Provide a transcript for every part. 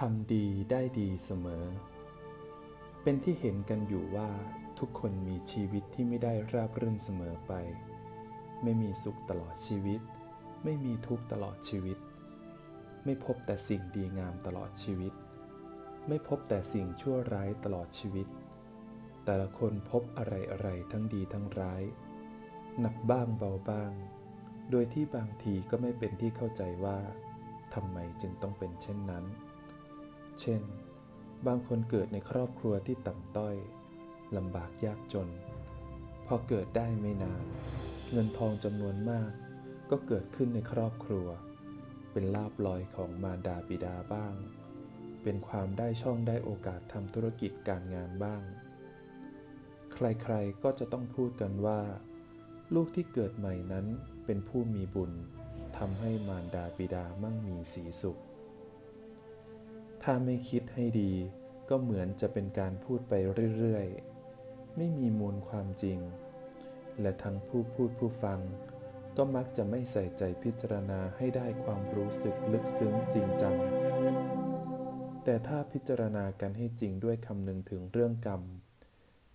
ทำดีได้ดีเสมอ เป็นที่เห็นกันอยู่ว่าทุกคนมีชีวิตที่ไม่ได้ราบรื่นเสมอไป ไม่มีสุขตลอดชีวิต ไม่มีทุกข์ตลอดชีวิต ไม่พบแต่สิ่งดีงามตลอดชีวิต ไม่พบแต่สิ่งชั่วร้ายตลอดชีวิต แต่ละคนพบอะไรอะไรทั้งดีทั้งร้าย หนักบ้างเบาบ้าง โดยที่บางทีก็ไม่เป็นที่เข้าใจว่าทำไมจึงต้องเป็นเช่นนั้น เช่น บางคนเกิดในครอบครัวที่ต่ำต้อยลำบากยากจน พอเกิดได้ไม่นาน เงินทองจำนวนมาก ก็เกิดขึ้นในครอบครัว เป็นลาบลอยของมารดาบิดาบ้าง เป็นความได้ช่องได้โอกาสทำธุรกิจการงานบ้าง ใครๆก็จะต้องพูดกันว่า ลูกที่เกิดใหม่นั้นเป็นผู้มีบุญทำให้มารดาบิดามั่งมีสีสุข ถ้าไม่คิดให้ดี ก็เหมือนจะเป็นการพูดไปเรื่อยๆ ไม่มีมูลความจริง และทั้งผู้พูดผู้ฟัง ก็มักจะไม่ใส่ใจพิจารณาให้ได้ความรู้สึกลึกซึ้งจริงจัง แต่ถ้าพิจารณากันให้จริงด้วยคำนึงถึงเรื่องกรรม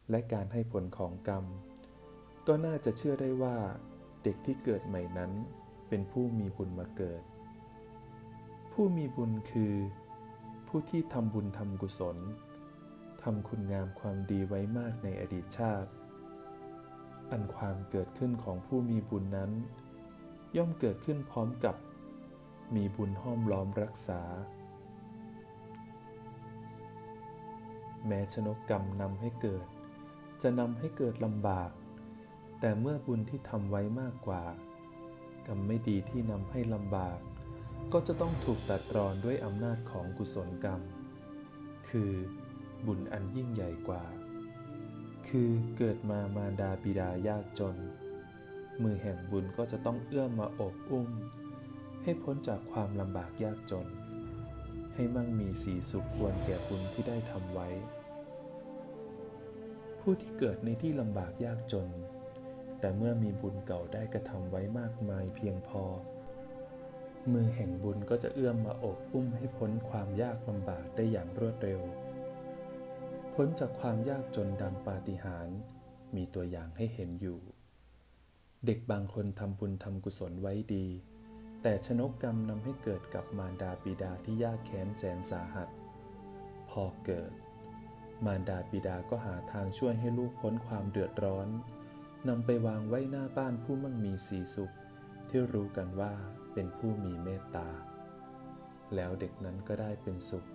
และการให้ผลของกรรม ก็น่าจะเชื่อได้ว่าเด็กที่เกิดใหม่นั้นเป็นผู้มีบุญมาเกิด ผู้มีบุญคือ ผู้ที่ทำบุญทำกุศลทำคุณงามความดีไว้มากในอดีตชาติ อันความเกิดขึ้นของผู้มีบุญนั้น ย่อมเกิดขึ้นพร้อมกับ มีบุญห้อมล้อมรักษา แม้ชนกกรรมนำให้เกิด จะนำให้เกิดลำบาก แต่เมื่อบุญที่ทำไว้มากกว่า กรรมไม่ดีที่นำให้ลำบาก ก็จะต้องถูกตัดรอนด้วยอำนาจของกุศลกรรม คือบุญอันยิ่งใหญ่กว่า คือเกิดมามารดาบิดายากจน มือแห่งบุญก็จะต้องเอื้อมมาโอบอุ้ม ให้พ้นจากความลำบากยากจน ให้มั่งมีสีสุขควรแก่บุญที่ได้ทำไว้ ผู้ที่เกิดในที่ลำบากยากจน แต่เมื่อมีบุญเก่าได้กระทำไว้มากมายเพียงพอ มือแห่งบุญก็จะเอื้อมมาอบอุ้มให้พ้นความยากลำบากได้อย่างรวดเร็ว พ้นจากความยากจนดังปาฏิหาริย์มีตัวอย่างให้เห็นอยู่ เด็กบางคนทำบุญทำกุศลไว้ดี แต่ชนกกรรมนำให้เกิดกับมารดาบิดาที่ยากแค้นแสนสาหัส พอเกิด มารดาบิดาก็หาทางช่วยให้ลูกพ้นความเดือดร้อนนำไปวางไว้หน้าบ้านผู้มั่งมีสีสุข ที่รู้กันว่าเป็นผู้มีเมตตา แล้วเด็กนั้นก็ได้เป็นสุข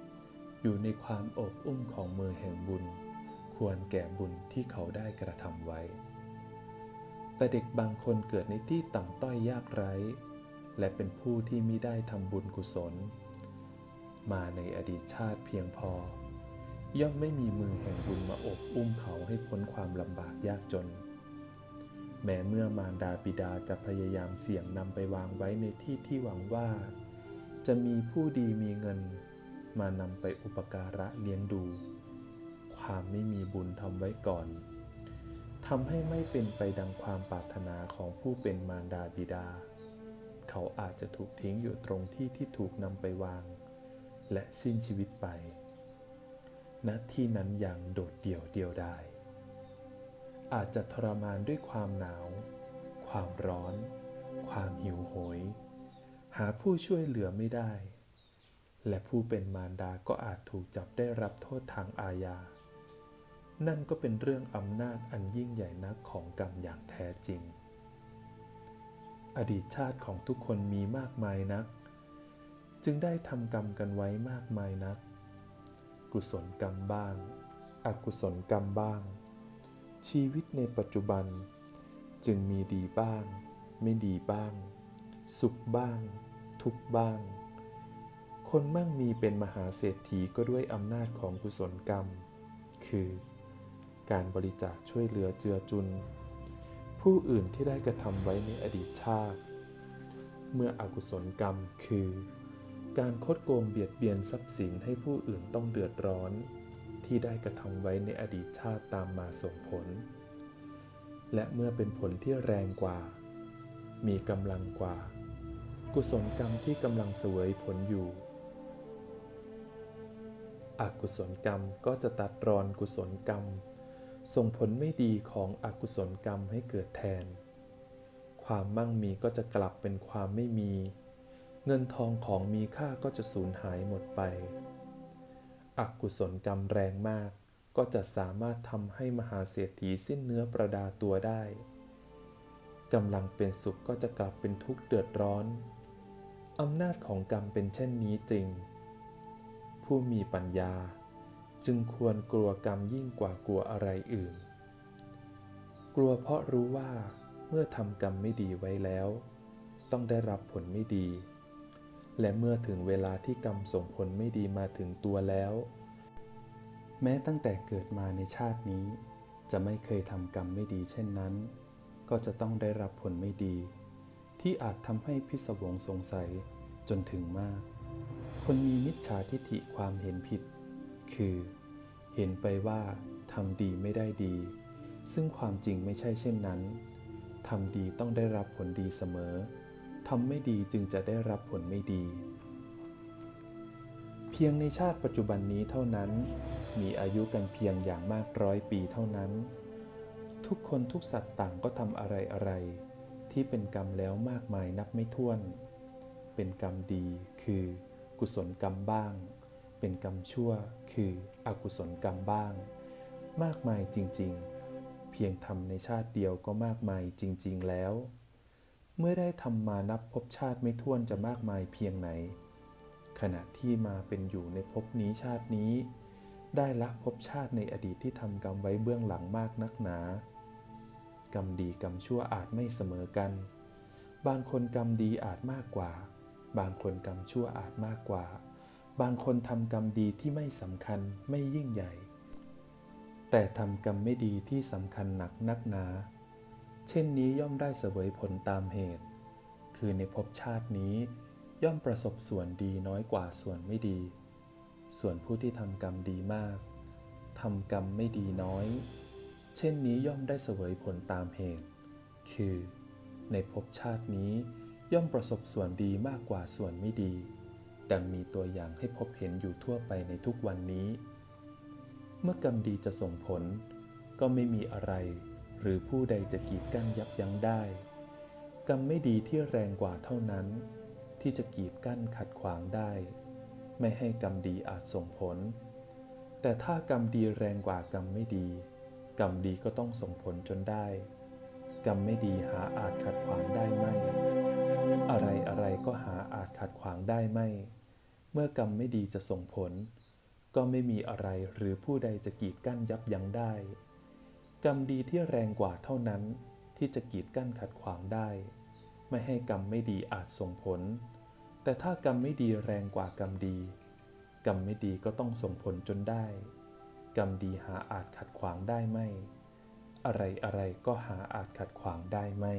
อยู่ในความอบอุ้มของมือแห่งบุญ ควรแก่บุญที่เขาได้กระทำไว้ แต่เด็กบางคนเกิดในที่ต่ำต้อยยากไร้ และเป็นผู้ที่ไมิได้ทำบุญกุศล มาในอดีตชาติเพียงพอย่อมไม่มีมือแห่งบุญมาอบอุ้มเขาให้พ้นความลำบากยากจน แม้เมื่อมารดาบิดาจะพยายามเสี่ยงนำไปวางไว้ในที่ที่หวังว่า จะมีผู้ดีมีเงิน มานำไปอุปการะเลี้ยงดู ความไม่มีบุญทำไว้ก่อนทำให้ไม่เป็นไปดังความปรารถนาของผู้เป็นมารดาบิดา เขาอาจจะถูกทิ้งอยู่ตรงที่ที่ถูกนำไปวาง และสิ้นชีวิตไปณที่นั้นอย่างโดดเดี่ยวเดียวดาย อาจจะทรมานด้วยความหนาว ความร้อน ความหิวโหย หาผู้ช่วยเหลือไม่ได้ และผู้เป็นมารดาก็อาจถูกจับได้รับโทษทางอาญา นั่นก็เป็นเรื่องอำนาจอันยิ่งใหญ่นักของกรรมอย่างแท้จริง อดีตชาติของทุกคนมีมากมายนัก จึงได้ทำกรรมกันไว้มากมายนัก กุศลกรรมบ้าง อกุศลกรรมบ้าง ชีวิตในปัจจุบัน จึงมีดีบ้าง ไม่ดีบ้าง สุขบ้าง ทุกบ้าง คนมั่งมีเป็นมหาเศรษฐีก็ด้วยอำนาจของกุศลกรรม คือ การบริจาคช่วยเหลือเจือจุน ผู้อื่นที่ได้กระทำไว้ในอดีตชาติ เมื่ออกุศลกรรมคือ การคดโกงเบียดเบียนทรัพย์สินให้ผู้อื่นต้องเดือดร้อน ที่ได้กระทำไว้ในอดีตชาติตามมาส่งผล และเมื่อเป็นผลที่แรงกว่า มีกำลังกว่า กุศลกรรมที่กำลังเสวยผลอยู่ อกุศลกรรมก็จะตัดรอนกุศลกรรม ส่งผลไม่ดีของอกุศลกรรมให้เกิดแทน ความมั่งมีก็จะกลับเป็นความไม่มี เงินทองของมีค่าก็จะสูญหายหมดไป อกุศลกรรมแรงมาก ก็จะสามารถทำให้มหาเศรษฐีสิ้นเนื้อประดาตัวได้กำลังเป็นสุขก็จะกลับเป็นทุกข์เดือดร้อนอำนาจของกรรมเป็นเช่นนี้จริง ผู้มีปัญญาจึงควรกลัวกรรมยิ่งกว่ากลัวอะไรอื่น กลัวเพราะรู้ว่าเมื่อทำกรรมไม่ดีไว้แล้ว ต้องได้รับผลไม่ดี และเมื่อถึงเวลาที่กรรมส่งผลไม่ดีมาถึงตัวแล้ว แม้ตั้งแต่เกิดมาในชาตินี้ จะไม่เคยทำกรรมไม่ดีเช่นนั้น ก็จะต้องได้รับผลไม่ดี ที่อาจทำให้พิศวงสงสัยจนถึงมาก คนมีมิจฉาทิฏฐิความเห็นผิด คือ เห็นไปว่าทำดีไม่ได้ดี ซึ่งความจริงไม่ใช่เช่นนั้นทำดีต้องได้รับผลดีเสมอ ทำไม่ดีจึงจะได้รับผลไม่ดี เพียงในชาติปัจจุบันนี้เท่านั้น มีอายุกันเพียงอย่างมากร้อยปีเท่านั้น ทุกคนทุกสัตว์ต่างก็ทำอะไรอะไร ที่เป็นกรรมแล้วมากมายนับไม่ถ้วน เป็นกรรมดีคือ กุศลกรรมบ้าง เป็นกรรมชั่วคือ อกุศลกรรมบ้าง มากมายจริงๆ เพียงทำในชาติเดียวก็มากมายจริง ๆ แล้ว เมื่อได้ทำมานับพบชาติไม่ถ้วนจะมากมายเพียงไหน ขณะที่มาเป็นอยู่ในภพนี้ชาตินี้ ได้ละภพชาติในอดีตที่ทำกรรมไว้เบื้องหลังมากนักหนา กรรมดีกรรมชั่วอาจไม่เสมอกัน บางคนกรรมดีอาจมากกว่า บางคนกรรมชั่วอาจมากกว่า บางคนทำกรรมดีที่ไม่สำคัญไม่ยิ่งใหญ่ แต่ทำกรรมไม่ดีที่สำคัญหนักนักหนา เช่นนี้ย่อมได้เสวยผลตามเหตุ คือในภพชาตินี้ย่อมประสบส่วนดีน้อยกว่าส่วนไม่ดี ส่วนผู้ที่ทำกรรมดีมากทำกรรมไม่ดีน้อย เช่นนี้ย่อมได้เสวยผลตามเหตุ คือ ในภพชาตินี้ย่อมประสบส่วนดีมากกว่าส่วนไม่ดีดังมีตัวอย่างให้พบเห็นอยู่ทั่วไปในทุกวันนี้ เมื่อกรรมดีจะส่งผล ก็ไม่มีอะไร หรือผู้ใดจะกีดกั้นยับยั้งได้ กรรมไม่ดีที่แรงกว่าเท่านั้น ที่จะกีดกั้นขัดขวางได้ ไม่ให้กรรมดีอาจส่งผล แต่ถ้ากรรมดีแรงกว่ากรรมไม่ดี กรรมดีก็ต้องส่งผลจนได้ กรรมไม่ดีหาอาจขัดขวางได้ไม่อะไรอะไรก็หาอาจขัดขวางได้ไม่เมื่อกรรมไม่ดีจะส่งผล ก็ไม่มีอะไรหรือผู้ใดจะกีดกั้นยับยั้งได้ กรรมดีที่แรงกว่าเท่านั้นที่จะกีดกั้นขัดขวางได้ ไม่ให้กรรมไม่ดีอาจส่งผล แต่ถ้ากรรมไม่ดีแรงกว่ากรรมดี กรรมไม่ดีก็ต้องส่งผลจนได้ กรรมดีหาอาจขัดขวางได้ไม่ อะไรอะไรก็หาอาจขัดขวางได้ไม่